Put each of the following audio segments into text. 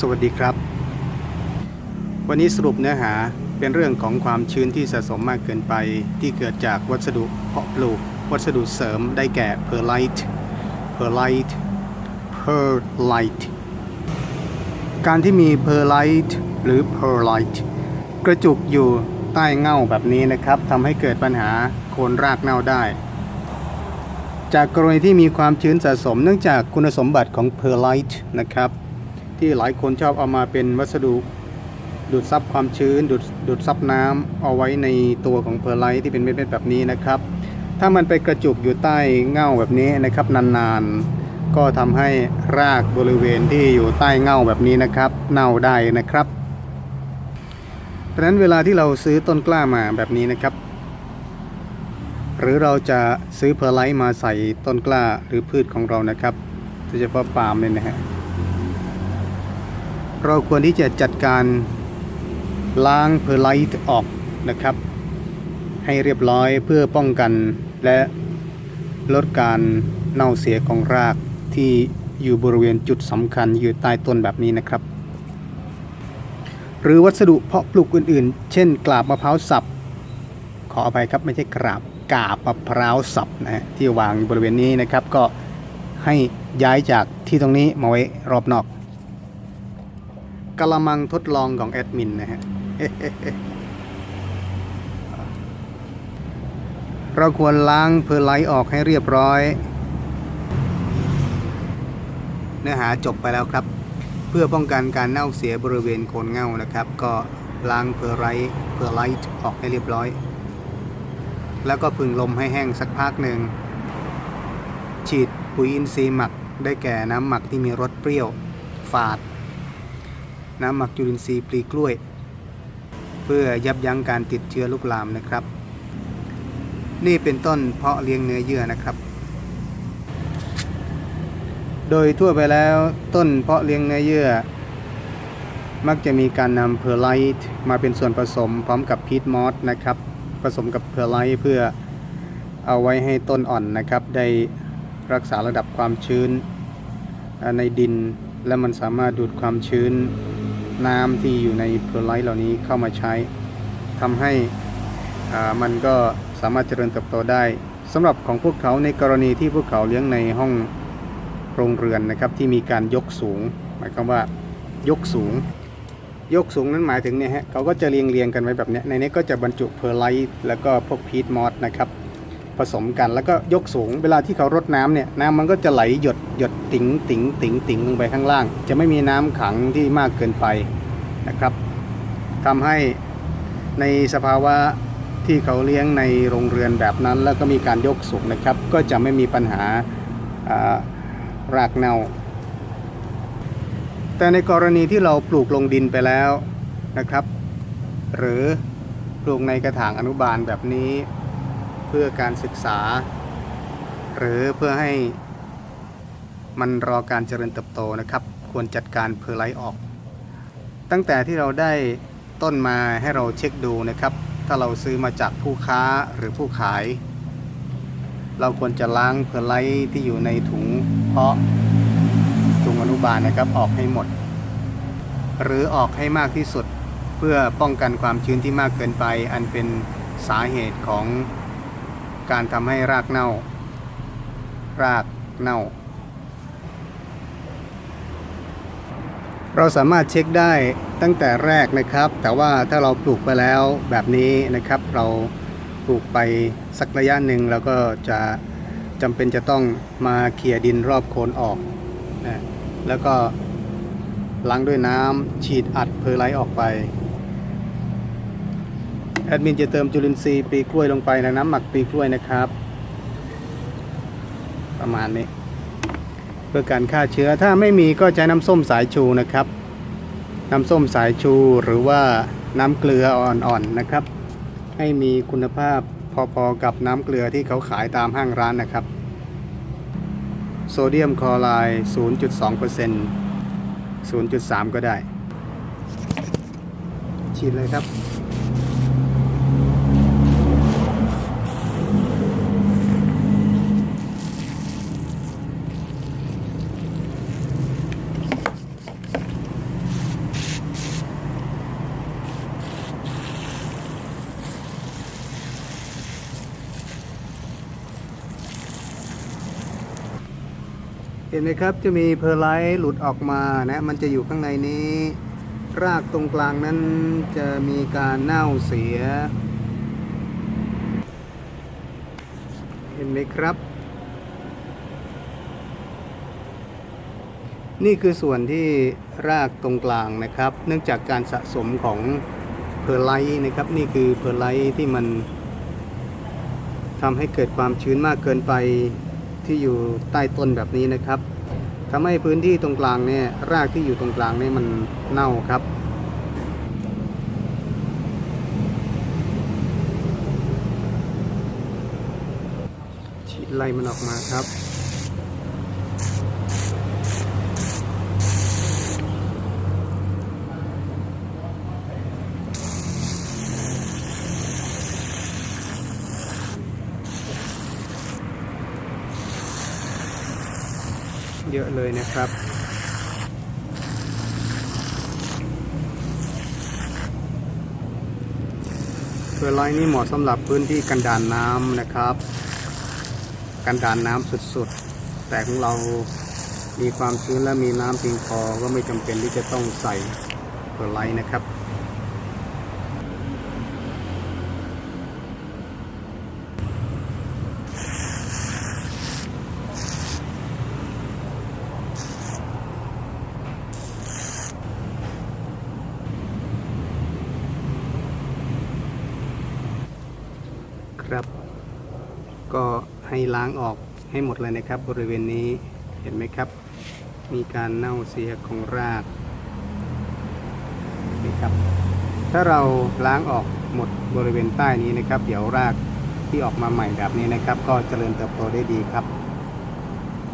สวัสดีครับ วันนี้สรุปเนื้อหาเป็นเรื่องของความชื้นที่สะสมมากเกินไป ที่เกิดจากวัสดุเพาะปลูก วัสดุเสริมได้แก่เพอร์ไลท์เพอร์ไลท์เพอร์ไลท์การที่มีเพอร์ไลท์หรือเพอร์ไลท์กระจุกอยู่ใต้เง่าแบบนี้นะครับทำให้เกิดปัญหาโคนรากเน่าได้ จากกรณีที่มีความชื้นสะสมเนื่องจากคุณสมบัติของเพอร์ไลท์นะครับ ที่หลายคนชอบเอามาเป็นวัสดุดูดซับความชื้นดูดดูดซับน้ำเอาไว้ในตัวของเพอร์ไลท์ที่เป็นเม็ดๆแบบนี้นะครับ ถ้ามันไปกระจุกอยู่ใต้เง่าแบบนี้นะครับนานๆ ก็ทำให้รากบริเวณที่อยู่ใต้เง่าแบบนี้นะครับ เน่าได้นะครับ เพราะฉะนั้นเวลาที่เราซื้อต้นกล้ามาแบบนี้นะครับ หรือเราจะซื้อเพอร์ไลท์มาใส่ต้นกล้าหรือพืชของเรานะครับโดยเฉพาะปาล์มเนี่ยนะฮะ เราควรที่จะจัดการล้างเพอร์ไลท์ออกนะครับ ให้เรียบร้อยเพื่อป้องกันและลดการเน่าเสียของรากที่อยู่บริเวณจุดสำคัญอยู่ใต้ต้นแบบนี้นะครับ หรือวัสดุเพาะปลูกอื่นๆ เช่นกราบมะพร้าวสับ ขออภัยครับไม่ใช่กราบกาบมะพร้าวสับนะฮะที่วางบริเวณนี้นะครับ ก็ให้ย้ายจากที่ตรงนี้มาไว้รอบนอก กระมังทดลองของแอดมินนะฮะ เราควรล้างเพอร์ไลท์ออกให้เรียบร้อย เนื้อหาจบไปแล้วครับ เพื่อป้องกันการเน่าเสียบริเวณโคนเง่านะครับ ก็ล้างเพอร์ไลท์เพอร์ไลท์ออกให้เรียบร้อย แล้วก็พึ่งลมให้แห้งสักพักหนึ่ง ฉีดปุ๋ยอินทรีย์หมักได้แก่น้ำหมักที่มีรสเปรี้ยว ฝาด น้ำหมักจุลินทรีย์ปลีกล้วย เพื่อยับยั้งการติดเชื้อลุกลามนะครับ นี่เป็นต้นเพาะเลี้ยงเนื้อเยื่อนะครับ โดยทั่วไปแล้วต้นเพาะเลี้ยงเนื้อเยื่อ มักจะมีการนำเพอร์ไลท์มาเป็นส่วนผสมพร้อมกับพีทมอสนะครับผสมกับเพอร์ไลท์เพื่อเอาไว้ให้ต้นอ่อนนะครับ ได้รักษาระดับความชื้นในดินและมันสามารถดูดความชื้น น้ำที่อยู่ในเพอร์ไลท์เหล่านี้เข้ามาใช้ทำให้มันก็สามารถเจริญเติบโตได้สำหรับของพวกเขาในกรณีที่พวกเขาเลี้ยงในห้องโรงเรือนนะครับที่มีการยกสูง หมายความว่ายกสูง ยกสูงนั้นหมายถึงเนี่ยฮะเขาก็จะเรียงเรียงกันไว้แบบนี้ในนี้ก็จะบรรจุเพอร์ไลท์แล้วก็พวกพีทมอสนะครับ ผสมกัน แล้วก็ยกสูงเวลาที่เขารดน้ำเนี่ยน้ำมันก็จะไหลหยดหยดติ๋งติ๋งติ๋งติ๋งลงไปข้างล่าง จะไม่มีน้ำขังที่มากเกินไปนะครับทำให้ในสภาวะที่เขาเลี้ยงในโรงเรือนแบบนั้น แล้วก็มีการยกสูงนะครับ ก็จะไม่มีปัญหาารากเน่าแต่ในกรณีที่เราปลูกลงดินไปแล้วนะครับ หรือปลูกในกระถางอนุบาลแบบนี้ เพื่อการศึกษา หรือเพื่อให้มันรอการเจริญเติบโตนะครับ ควรจัดการเพอร์ไลท์ออก ตั้งแต่ที่เราได้ต้นมาให้เราเช็คดูนะครับ ถ้าเราซื้อมาจากผู้ค้าหรือผู้ขาย เราควรจะล้างเพอร์ไลท์ที่อยู่ในถุงเพาะถุงอนุบาลนะครับออกให้หมด หรือออกให้มากที่สุดเพื่อป้องกันความชื้นที่มากเกินไป อันเป็นสาเหตุของ การทำให้รากเน่า รากเน่า เราสามารถเช็คได้ตั้งแต่แรกนะครับ แต่ว่าถ้าเราปลูกไปแล้วแบบนี้นะครับ เราปลูกไปสักระยะหนึ่งเราก็จะจำเป็นจะต้องมาเขี่ยดินรอบโคนออกนะแล้วก็ล้างด้วยน้ำฉีดอัดเพอร์ไลท์ออกไป แอดมินจะเติมจุลินทรีย์ปีกล้วยลงไปในน้ำหมักปีกล้วยนะครับ ประมาณนี้ เพื่อการฆ่าเชื้อถ้าไม่มีก็ใช้น้ำส้มสายชูนะครับ น้ำส้มสายชูหรือว่าน้ำเกลืออ่อนๆนะครับ ให้มีคุณภาพพอๆกับน้ำเกลือที่เขาขายตามห้างร้านนะครับ โซเดียมคลอไรด์ 0.2% 0.3 ก็ได้ ฉีดเลยครับ เห็นไหมครับจะมีเพอร์ไลท์หลุดออกมานะมันจะอยู่ข้างในนี้ รากตรงกลางนั้นจะมีการเน่าเสีย เห็นไหมครับ นี่คือส่วนที่รากตรงกลางนะครับ เนื่องจากการสะสมของเพอร์ไลท์นะครับ นี่คือเพอร์ไลท์ที่มันทำให้เกิดความชื้นมากเกินไป ที่อยู่ใต้ต้นแบบนี้นะครับทำให้พื้นที่ตรงกลางเนี่ยรากที่อยู่ตรงกลางเนี่ยมันเน่าครับฉีดไล่มันออกมาครับ เยอะเลยนะครับเพื่อไลน์นี่เหมาะสำหรับพื้นที่กันดานน้ำนะครับ กันดานน้ำสุดๆ แต่ของเรามีความชื้นและมีน้ำเพียงพอก็ไม่จำเป็นที่จะต้องใส่เพื่อไลน์นะครับ ก็ ให้ล้างออกให้หมดเลยนะครับ บริเวณนี้เห็นไหมครับ มีการเน่าเสียของรากนี่ครับ ถ้าเราล้างออกหมดบริเวณใต้นี้นะครับ เดี๋ยวรากที่ออกมาใหม่แบบนี้นะครับ ก็เจริญเติบโตได้ดีครับ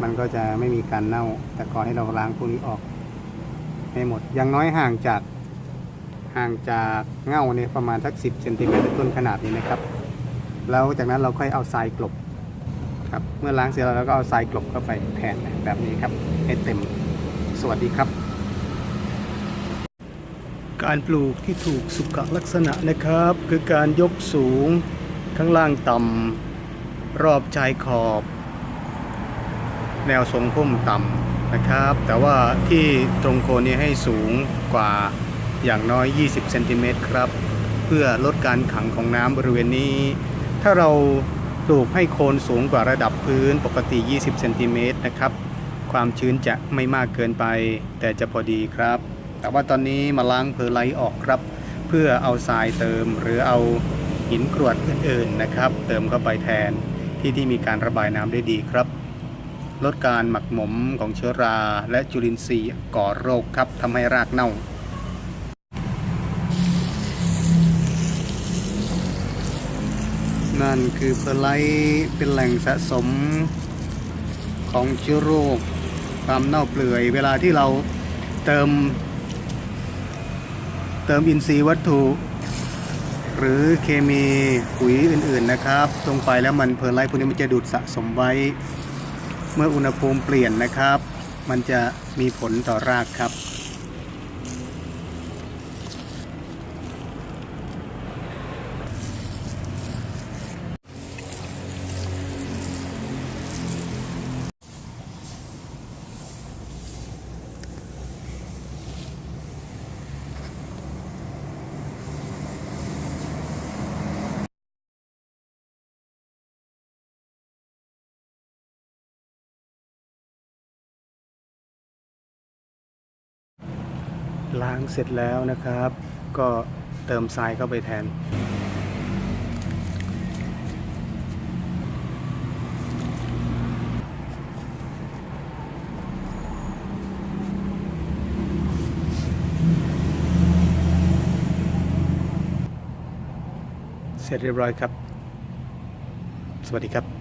มันก็จะไม่มีการเน่า แต่ขอให้เราล้างพวกนี้ออก ให้หมดอย่างน้อยห่างจากห่างจากเง่าเนี่ยประมาณสัก 10เซนติเมตรต้นขนาดนี้นะครับ แล้วจากนั้นเราค่อยเอาทรายกลบ ครับเมื่อล้างเสร็จแล้วเราก็เอาทรายกลบเข้าไปแทนแบบนี้ครับให้เต็มสวัสดีครับการปลูกที่ถูกสุขลักษณะนะครับ คือการยกสูง ข้างล่างต่ำรอบชายขอบ แนวทรงพุ่มต่ำนะครับ แต่ว่าที่ตรงโคนนี้ให้สูงกว่าอย่างน้อย 20เซนติเมตรครับ เพื่อลดการขังของน้ำบริเวณนี้ ถ้าเรา ปลูกให้โคนสูงกว่าระดับพื้นปกติ 20 เซนติเมตรนะครับ ความชื้นจะไม่มากเกินไป แต่จะพอดีครับ แต่ว่าตอนนี้มาล้างเพอไลออกครับ เพื่อเอาทรายเติมหรือเอาหินกรวดอื่นๆนะครับ เติมเข้าไปแทนที่ที่มีการระบายน้ำได้ดีครับ ลดการหมักหมมของเชื้อราและจุลินทรีย์ก่อโรคครับทำให้รากเน่า นั่นคือเพอร์ไลเป็นแหล่งสะสมของเชื้อโรคความเน่าเปื่อย เวลาที่เราเติม เติมอินทรีย์วัตถุ หรือเคมีปุ๋ยอื่นๆนะครับลงไปแล้วมันเพอร์ไลพวกนี้มันจะดูดสะสมไว้ เมื่ออุณหภูมิเปลี่ยนนะครับ มันจะมีผลต่อรากครับ ล้างเสร็จแล้วนะครับ ก็เติมทรายเข้าไปแทน เสร็จเรียบร้อยครับ สวัสดีครับ